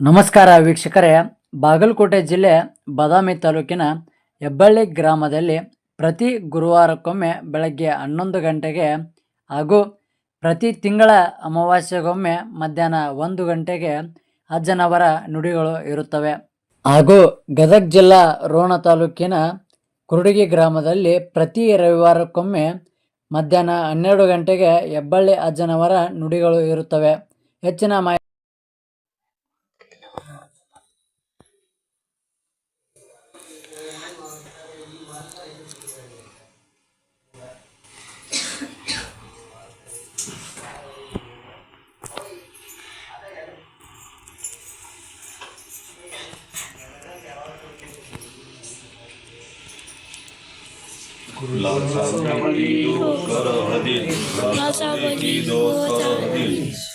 ನಮಸ್ಕಾರ ವೀಕ್ಷಕರೇ. ಬಾಗಲಕೋಟೆ ಜಿಲ್ಲೆ ಬಾದಾಮಿ ತಾಲೂಕಿನ ಹೆಬ್ಬಳ್ಳಿ ಗ್ರಾಮದಲ್ಲಿ ಪ್ರತಿ ಗುರುವಾರಕ್ಕೊಮ್ಮೆ ಬೆಳಗ್ಗೆ ಹನ್ನೊಂದು ಗಂಟೆಗೆ ಹಾಗೂ ಪ್ರತಿ ತಿಂಗಳ ಅಮಾವಾಸ್ಯೆಗೊಮ್ಮೆ ಮಧ್ಯಾಹ್ನ ಒಂದು ಗಂಟೆಗೆ ಅಜ್ಜನವರ ನುಡಿಗಳು ಇರುತ್ತವೆ. ಹಾಗೂ ಗದಗ ಜಿಲ್ಲಾ ರೋಣ ತಾಲೂಕಿನ ಕುರುಡಿಗಿ ಗ್ರಾಮದಲ್ಲಿ ಪ್ರತಿ ರವಿವಾರಕ್ಕೊಮ್ಮೆ ಮಧ್ಯಾಹ್ನ ಹನ್ನೆರಡು ಗಂಟೆಗೆ ಹೆಬ್ಬಳ್ಳಿ ಅಜ್ಜನವರ ನುಡಿಗಳು ಇರುತ್ತವೆ. ಹೆಚ್ಚಿನ ಮಾಹಿತಿ nossa agonia e dor.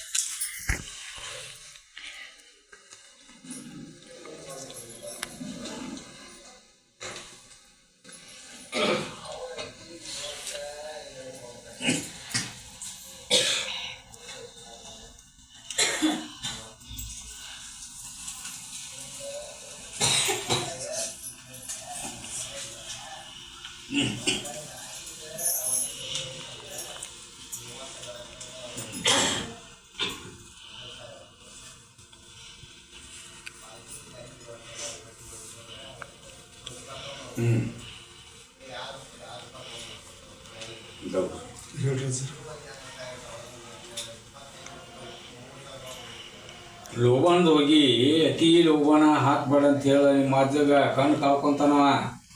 ಹೇಳಿ ನಿಮ್ಮ ಅಜ್ಜಗ ಕಣ್ಣು ಕಳ್ಕೊಂತಾನವ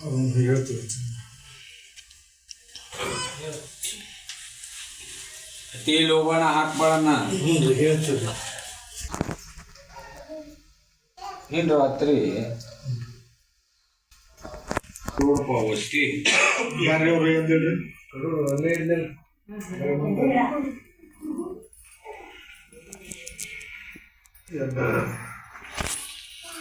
ಅವ್ನು ಹೇಳ್ತೀವಿ ಅತಿ ಲೋಬಾನ ಹಾಕ್ಬೇಡನ್ನ ಹ್ಞೂ ರೀ ಹೇಳ್ತೀವಿ ಏನ್ ರಾತ್ರಿ ನೋಡಪ್ಪ ಒತ್ತಿ ಯಾರೇ ಅವ್ರು ಅಂತ ಹೇಳ್ರಿ ಹ್ಮ್ ಇವ್ರಿಗೆ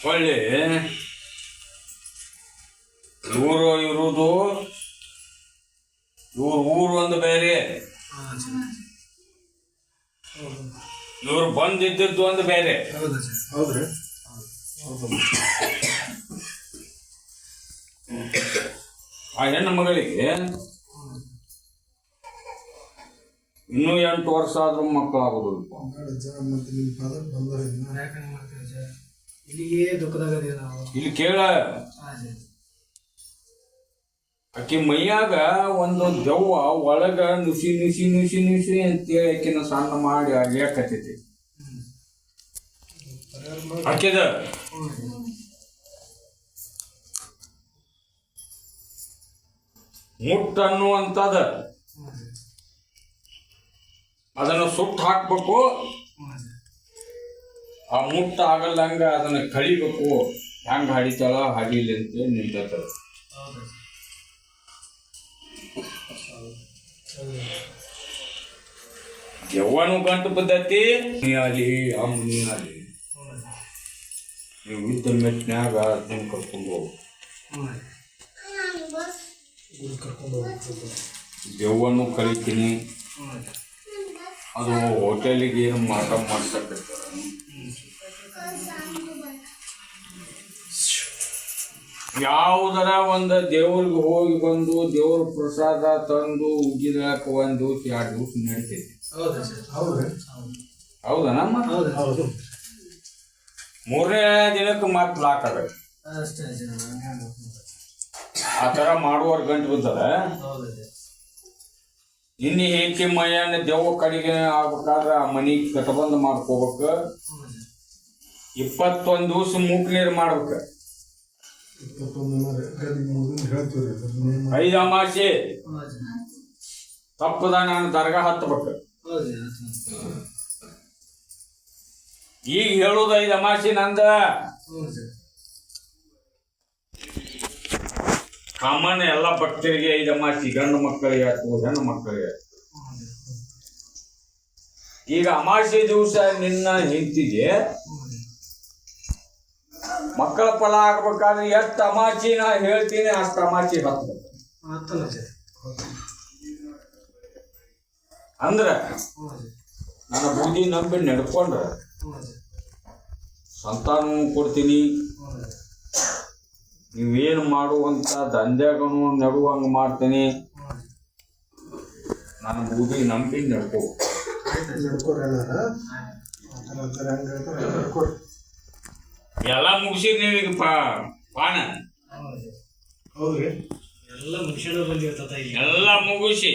ಹೊಳ್ಳಿ ಊರು ಇರುವುದು ಇವ್ರ ಊರು ಒಂದು ಬೇರೆ. ಇವ್ರು ಬಂದಿದ್ದದ್ದು ಒಂದು ಬೇರೆ. ಹೌದ್ರಿ. ಆ ಹೆಣ್ಣು ಮಗಳಿಗೆ ಇನ್ನೂ ಎಂಟು ವರ್ಷ ಆದ್ರೂ ಮಕ್ಕಳಾಗೋದಿಲ್ಪ ಫಾದರ್ ದುಃಖದಾಗದೀವಿ ನಾವು. ಇಲ್ಲಿ ಕೇಳ. ಆಕಿ ಮೈಯಾಗ ಒಂದು ದೆವ್ವ ಒಳಗ ನುಸಿ ನುಸಿ ನುಸಿ ನುಸಿ ಅಂತೇಳಿ ಆಕಿನ ಸಣ್ಣ ಮಾಡಿ ಅಗ್ಯಾಕತ್ತೈತಿ ಆಕೆದ? ಮುಟ್ಟ ಅನ್ನುವಂಥದ ಅದನ್ನು ಸುಟ್ಟು ಹಾಕ್ಬೇಕು. ಆ ಮುಟ್ಟ ಆಗಲ್ಲಂಗ ಅದನ್ನ ಕಳಿಬೇಕು. ಹೆಂಗ ಹಡಿತಾಳ ಹಡಿಲಿ ಅಂತ ನಿಂತಿರ್ತದ ಯವ್ವನು ಗಂಟು ಬಿದ್ದೈತಿ ನೀ ಅಲ್ಲಿ ಅಮ್ಮ ನೀ ಅಲ್ಲಿ ನೀವು ಇದ್ದ ಮೆಟ್ನ್ಯಾಗ ಅದನ್ನ ಕರ್ಕೊಂಡು ಹೋಗು. ಗುರು ಕರ್ಕೊಂಡು ಹೋಗ್ಬೇಕು ದೆವ್ವನು ಕರಿತೀನಿ. ಅದು ಹೋಟೆಲಿಗೆ ಏನು ಮಾಟ ಮಾಡ್ಸಕತ್ತಾರ ಯಾವುದರ ಒಂದು ದೇವ್ರಿಗೆ ಹೋಗಿ ಬಂದು ದೇವ್ರ ಪ್ರಸಾದ ತಂದು ಉಗ್ಗಿದ ಒಂದು ಎರಡು ದಿವಸ ನಡೀತೈತಿ. ಹೌದಾ ಸರ್? ಹೌದ್ರಿ ಹೌದನಮ್ಮ ಹೌದಾ ಹೌದು. ಮೂರನೇ ದಿನಕ್ಕೆ ಮತ್ತೆ ಲಾಕ್ ಆಗತ್ತೆ. ಸರ್ ಆ ಥರ ಮಾಡುವವ್ರ ಗಂಟು ಬಿದ್ದದ ಹೌದಾ ಹೆಂಡತಿ ಮೈಯನ್ನ ದೆವ್ವ ಕಡೆಗೆ ಆಗ್ಬೇಕಾದ್ರೆ ಆ ಮನಿ ಕಟಬಂದ್ ಮಾಡ್ಕೋಬೇಕು. ಇಪ್ಪತ್ತೊಂದು ದಿವಸ ಮೂಕ್ ನೀರು ಮಾಡ್ಬೇಕು. ಐದು ಅಮಾಸೆ. ತಪ್ಪದ ನಾನು ದರ್ಗಾ ಹತ್ತಬೇಕು. ಈಗ ಹೇಳುದ ಐದು ಅಮಾಸಿ ನಂದ. ಕಾಮನ್ ಎಲ್ಲ ಭಕ್ತರಿಗೆ ಅಮಾಸಿ ಗಂಡು ಮಕ್ಕಳಿಗೆ ಆಯ್ತು ಹೆಣ್ಣು ಮಕ್ಕಳಿಗೆ ಆಯ್ತು ಈಗ ಅಮಾಸೆ ದಿವಸ ನಿನ್ನ ಹೆಂಡತಿಗೆ ಮಕ್ಕಳ ಫಲ ಆಗ್ಬೇಕಾದ್ರೆ ಎಷ್ಟು ಅಮಾಚಿ ನಾ ಹೇಳ್ತೀನಿ ಅಷ್ಟು ಅಮಾಚಿ ಬರ್ತದೆ ಅಂದ್ರೆ ನನ್ನ ಬುದ್ಧಿ ನಂಬಿ ನಡ್ಕೊಂಡ್ರೆ ಸಂತಾನವೂ ಕೊಡ್ತೀನಿ. ನೀವೇನು ಮಾಡುವಂತ ದಂಧೆಗನು ನಡುವಂಗ ಮಾಡ್ತೀನಿ. ನಾನು ಬೂದಿ ನಂಬಿ ನಡ್ಕೋ. ಎಲ್ಲ ಮುಗಿಸಿ ನೀವೀಗ ಪಾ ಪಾನ? ಹ್ಞೂ ಸರ್ ಎಲ್ಲ ಬಂದಿರ್ತದ ಎಲ್ಲ ಮುಗಿಸಿ.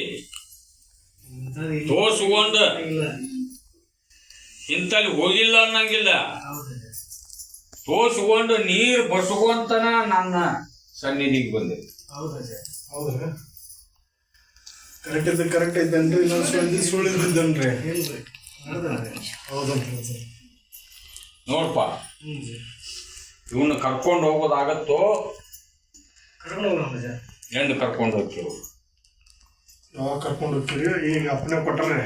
ತೋರ್ಸ್ಕೊಂಡು ಇಂಥಲ್ಲಿ ಇಂತಲ್ಲಿ ಹೋಗಿಲ್ಲ ಅನ್ನಂಗಿಲ್ಲ. ಹೌದು ಸರ್ ನೀರು ಬಸ್ಕೊಂತನ ನನ್ನ ಸನ್ನಿಧಿಗೆ ಬಂದೆ. ಹೌದು ಕರೆಕ್ಟ್ ಇದ್ದ ಕರೆಕ್ಟ್ ಐತೇನ್ರಿ ಇನ್ನೊಂದು ಸುಳ್ಳು ಸುಳ್ಳು ಇದ್ದಿದ್ದನ್ರಿ. ಏನು ರೀ ನಡೆದ ಹೌದನ್ರಿ ಸರ್ ನೋಡ್ಪ. ಇವನ್ನ ಕರ್ಕೊಂಡು ಹೋಗೋದಾಗತ್ತೋ? ಕರ್ಕೊಂಡು ಹೋಗೋಣ ಸರ್ ಎಂದು ಕರ್ಕೊಂಡು ಹೋಗ್ತೀವಿ. ಯಾವಾಗ ಕರ್ಕೊಂಡು ಹೋಗ್ತೀರಿ? ಈಗ ಅಪ್ಪನೆ ಕೊಟ್ಟರೆ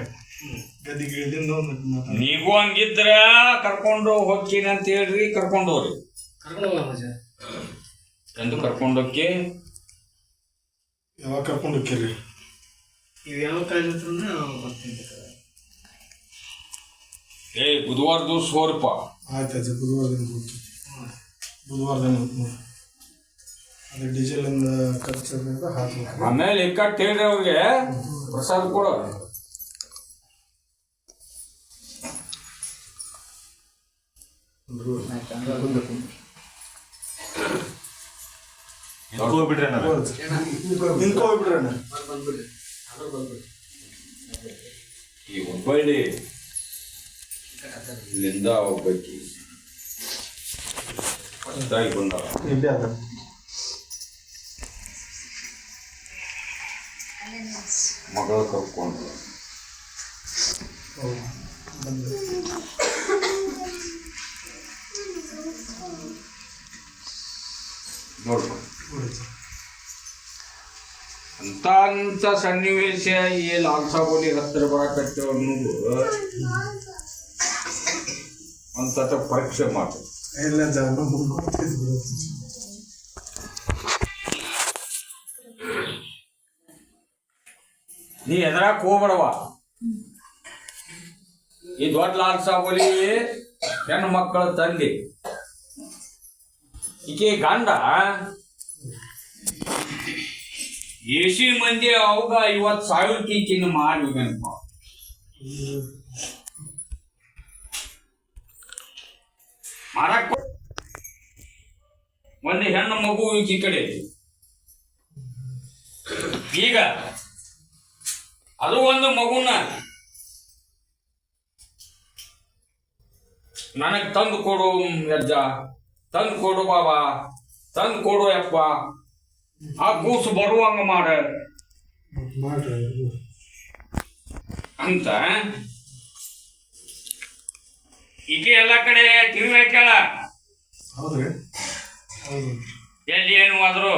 ನೀವು ಹಂಗಿದ್ರ ಕರ್ಕೊಂಡು ಹೋಗ್ತೀನಿ ಅಂತ ಹೇಳ್ರಿ ಕರ್ಕೊಂಡು ಹೋಗ್ರಿ. ಎಂದು ಕರ್ಕೊಂಡು ಹೋಗಿ ಯಾವಾಗ ಕರ್ಕೊಂಡು ಹೋಗ್ತೀರಿ? ನೀವು ಯಾವ ಕಾಲೇಜ್ ಹತ್ರ ಬರ್ತೀನಿ. ಏ ಬುಧವಾರ ದಿವಸ ಹೋರಪ್ಪ ಆಯ್ತು ಆಯ್ತು ಬುಧವಾರ ದಿನ ಹೋಗ್ತೀವಿ ಹ್ಞೂ ಬುಧವಾರ ದಿನ ಹೋಗ್ತೀವಿ ಅದೇ ಡೀಸೆಲ್ ಖರ್ಚು ಆಮೇಲೆ ಇಕ್ಕಟ್ಟು ಹೇಳ್ರಿ ಅವ್ರಿಗೆ. ಪ್ರಸಾದ ಕೊಡು ಈ ಹುಬ್ಬಳ್ಳಿ ಇಲ್ಲಿಂದ ಒಬ್ಬಾಕಿ. ಹೊಸದಾಗಿ ಅದ ಮಗಳು ಕರ್ಕೊಂಡು. ಹೌದು. ಬಂದೆ ನೋಡ್ಕೊಂಡು ನೋಡಿ ಸರ್ ಅಂತ ಅಂತ ಸನ್ನಿವೇಶ ಈ ಲಾಲ್ಸಾಬೋಲಿ ಹತ್ತಿರ ಬರಾಕತ್ತೇವ ಅನ್ನೋದು ಅಂತ ಪರೀಕ್ಷೆ ಮಾಡಿ ಎಲ್ಲ ಜಾಗ ಮುಗ್ದು ನೀ ಎದರಾಕ್ ಹೋಗ್ಬೇಡವ ಈ ದೊಡ್ಡ ಲಾಲ್ಸಾಬೋಲಿ ಹೆಣ್ಣು ಮಕ್ಕಳ ತಂದೆ ಈಕೆ ಗಂಡ. ಏಸಿ ಮಂದಿ ಅವಾಗ ಐವತ್ತು ಸಾವಿರಕ್ಕೆ ಈಕಿನ ಮಾಡ್ಬೇಕಂತ ಮಾರಕ್ ಒಂದು ಹೆಣ್ಣು ಮಗು ಈ ಕಡೆ. ಈಗ ಅದು ಒಂದು ಮಗುನ ನನಗೆ ತಂದು ಕೊಡು ಯಜ್ಜ. ತಂದು ಕೊಡು ಬಾಬಾ ತಂದು ಕೊಡು ಯಪ್ಪ. ಆ ಕೂಸು ಬರುವಂಗ ಮಾಡ. ಅಂತ. ಈಗ ಎಲ್ಲ ಕಡೆ ಹೌದ್ರಿ. ಹೌದು ಎಲ್ಲಿ ಏನು ಆದ್ರು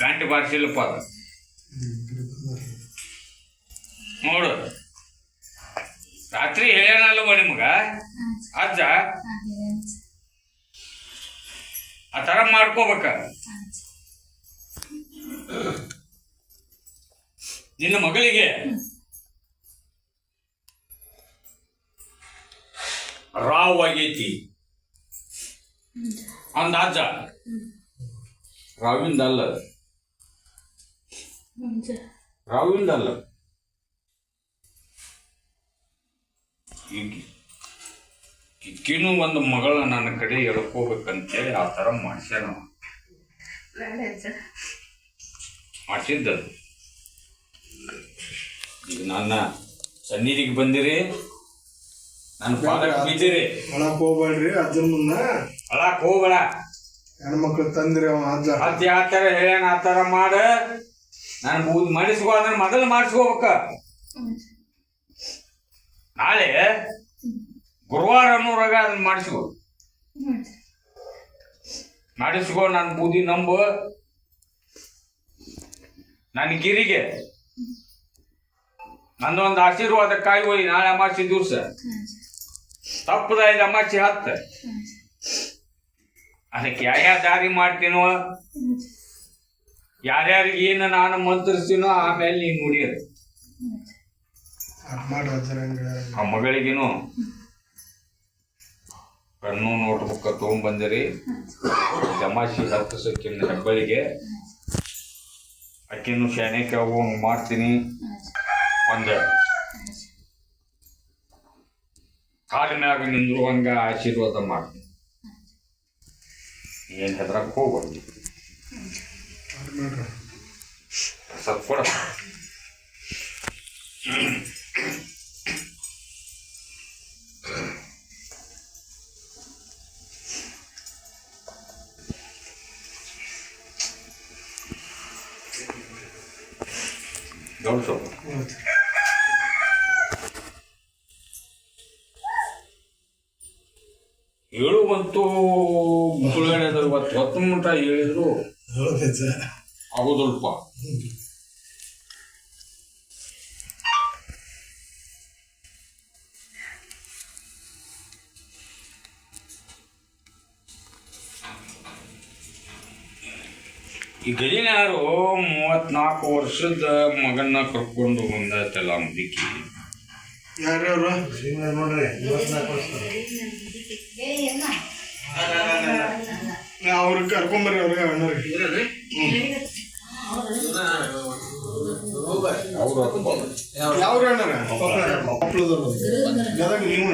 ಗಂಟೆ ಬಾರಿಸಿಲ್ಲಪ್ಪ ಅದು. ನೋಡು. ರಾತ್ರಿ ಹೇಳ್ಯಾನಲ್ವ ನಿಮ್ಗ? ಅಜ್ಜ? ಆ ಥರ ಮಾಡ್ಕೋಬೇಕ. ನಿನ್ನ ಮಗಳಿಗೆ ರಾವ್ ಆಗೈತಿ. ಅಂದ ಅಜ್ಜ. ರಾವಿಂದ ಅಲ್ಲ. ರಾವಿಂದ ಅಲ್ಲ. ಈಗ ಒಂದು ಮಗಳ ನನ್ನ ಕಡೆ ಎಳ್ಕೋಬೇಕಂತೇಳಿ ಆ ಥರ ಮಾಡ್ಸ್ಯಾನ ಮಾಡಿಸಿದ್ದದು. ಈಗ ನನ್ನ ಸನ್ನಿಧಿಗೆ ಬಂದಿರಿ. ನನ್ನ ಪಾದಕ್ಕೆ ಬಿದ್ದಿರಿ. ಅಳಕ್ ಹೋಗ್ಬೇಡ್ರಿ ಅಜ್ಜನ ಮುಂದ. ಅಳಕ್ ಹೋಗ್ಬೇಡ. ಹೆಣ್ಮಕ್ಳು ತಂದ್ರಿ ಅವ ಅಜ್ಜ. ಅದ್ ಯಾವ ಥರ ಹೇಳ್ಯಾನ ಆ ಥರ ಮಾಡ. ನಾನು ಬೂದ್ ಮಾಡಿಸ್ಕೋ ಅಂದ್ರೆ ಮೊದಲು ಮಾಡಿಸ್ಕೋಬೇಕ. ನಾಳೆ ಗುರುವಾರ ಅನ್ನೋರಾಗ ಅದನ್ನ ಮಾಡಿಸ್ಕೋ. ಮಾಡಿಸ್ಕೋ ನನ್ನ ಬೂದಿ ನಂಬು. ನನ್ನ ಗಿರಿಗೆ. ನಂದೊಂದು ಆಶೀರ್ವಾದ ಕಾಯಿ ಹೋಗಿ ನಾಳೆ ಅಮಾಸಿ ದಿವಸ. ತಪ್ಪದ ಐದು ಅಮಾಸಿ ಹತ್ತು. ಅದಕ್ಕೆ ಯಾವ ದಾರಿ ಮಾಡ್ತೀನೋ ಯಾರ್ಯಾರಿಗೆ ಏನು ನಾನು ಮಂತ್ರಿಸ್ತೀನೋ ಆಮೇಲೆ ನೀನು ವಜ್ರಂಗ. ಆ ಮಗಳಿಗೇನು. ಕಣ್ಣು ನೋಟ್ಬುಕ್ ಜಮಾಶಿ ಹತ್ತು ಸಕ್ಕಿನ ಹೆಬ್ಬಳಿಗೆ. ಅಕ್ಕಿನ ಶಾನೆಗೆ ಹೋಗು ಮಾಡ್ತೀನಿ. ಒಂದು. ಕಾಲಿನಾಗ ನಿಂದ್ರುವಂಗ ಆಶೀರ್ವಾದ ಮಾಡ್ತೀನಿ. ಏನ್ ಹೆದ್ರಕ್ ಹೋಗ್ಬಾರ್ದು. ಮಾಡ್ರಿ ಹ್ಞೂ ಹೇಳುವಂತೂ ಇವತ್ತು ಹೊತ್ತು ಮಟ ಹೇಳಿದ್ರು ಹೌದು ಆಗೋದಲ್ಪ ಈ ಗಡಿನಾರು ಮೂವತ್ನಾಲ್ಕು ವರ್ಷದ ಮಗನ್ನ ಕರ್ಕೊಂಡು ಬಂದೈತಲ್ಲ ಮುದುಕಿ ಯಾರ್ಯಾರು? ನೋಡ್ರಿ ಅವ್ರಿಗೆ ಕರ್ಕೊಂಬರ್ರಿ ಅವ್ರಿಗೆ ಅಣ್ಣವ್ರಿಗೆ. ಅವ್ರು ಯಾವ್ರ ಅಣ್ಣರ ಕೊಪ್ಪಳದವ್ರು ಗದಗ ನೀವು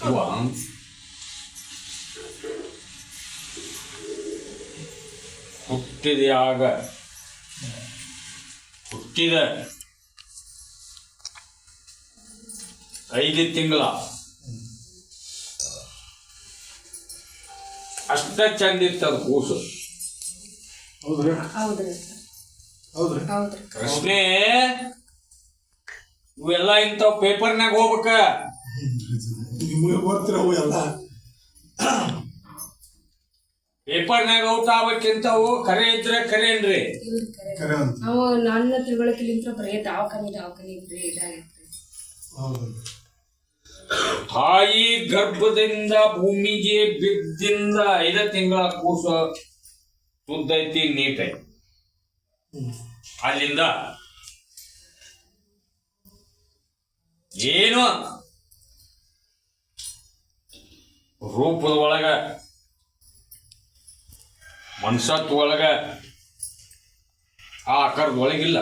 ಇವ ಹುಟ್ಟಿದ್ಯಾಗ ಹುಟ್ಟಿದ ಐದು ತಿಂಗಳ ಅಷ್ಟ ಚಂದ ಇತ್ತು ಅದು ಕೂಸು ಹೌದ್ರಿ ಹೌದ್ರಿ ಹೌದ್ರಿ ಹೌದ್ರಿ ಪ್ರಶ್ನೆ ಇವೆಲ್ಲ ಇಂಥವ್ ಪೇಪರ್ನಾಗ ಹೋಗ್ಬೇಕ ನಿಮಗೆ ಗೊತ್ತಿರವು ಎಲ್ಲ ಪೇಪರ್ನಾಗ ಔಟ್ ಆಗ್ಬೇಕಿಂತವು ಖರೆ ಇದ್ರೆ ಖರೇನ್ರಿ ಕರೆ ಅಂತ ನಾವು ನನ್ನ ತಿಳುವಳಿಕೆಲಿಂತ್ರ ಬರೀ ದವಾಖಾನಿ ದವಾಖಾನಿ ಬರೀ ಇದಾಗಿತ್ತು ಹೌದು ತಾಯಿ ಗರ್ಭದಿಂದ ಭೂಮಿಗೆ ಬಿದ್ದಿಂದ ಐದ ತಿಂಗಳ ಕೂಸ ತುದ್ದೈತಿ ನೀಟೈತಿ. ಅಲ್ಲಿಂದ ಏನು ರೂಪದ ಒಳಗ ಮನ್ಸತ್ ಒಳಗ ಆ ಆಕಾರದ ಒಳಗಿಲ್ಲ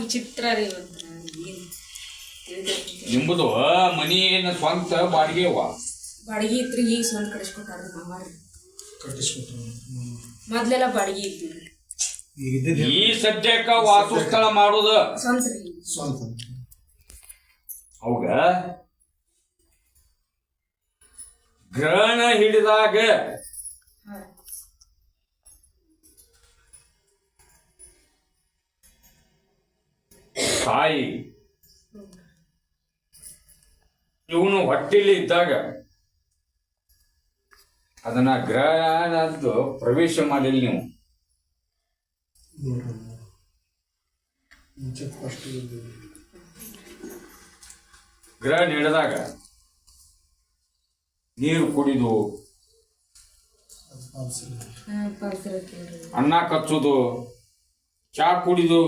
ವಿಚಿತ್ರ ರೀ. ನಿಂಬುದು ಮನಿ ಏನ ಸ್ವಂತ ಬಾಡಿಗೆ ಅವ ಬಾಡಿಗೆ ಇತ್ರಿ ಈಗ ಸ್ವಂತ ಕಟ್ಟಿಸ್ಕೊಟ್ರು. ಮೊದ್ಲೆಲ್ಲ ಬಾಡಿಗೆ ಇತ್ತು ಈಗ ಇದ್ದಿದ್ದು ಈ ಸದ್ಯಕ್ಕ ವಾಸಸ್ಥಳ ಮಾಡುದ. ಸ್ವಂತ ರೀ ಸ್ವಂತ. ಅವಾಗ ಗ್ರಹಣ ಹಿಡಿದಾಗ ಹಾ. ತಾಯಿ ಇವನು ಹೊಟ್ಟೆಯಲ್ಲಿ ಇದ್ದಾಗ ಅದನ್ನ ಗ್ರಹಣದ್ದು ಪ್ರವೇಶ ಮಾಡಿಲ್ಲ ನೀವು. ಗ್ರಹ ಗ್ರಹಣ ಹಿಡಿದಾಗ ನೀರು ಕುಡಿದು ಅನ್ನ ಕಚ್ಚುದು ಚಾ ಕುಡಿದು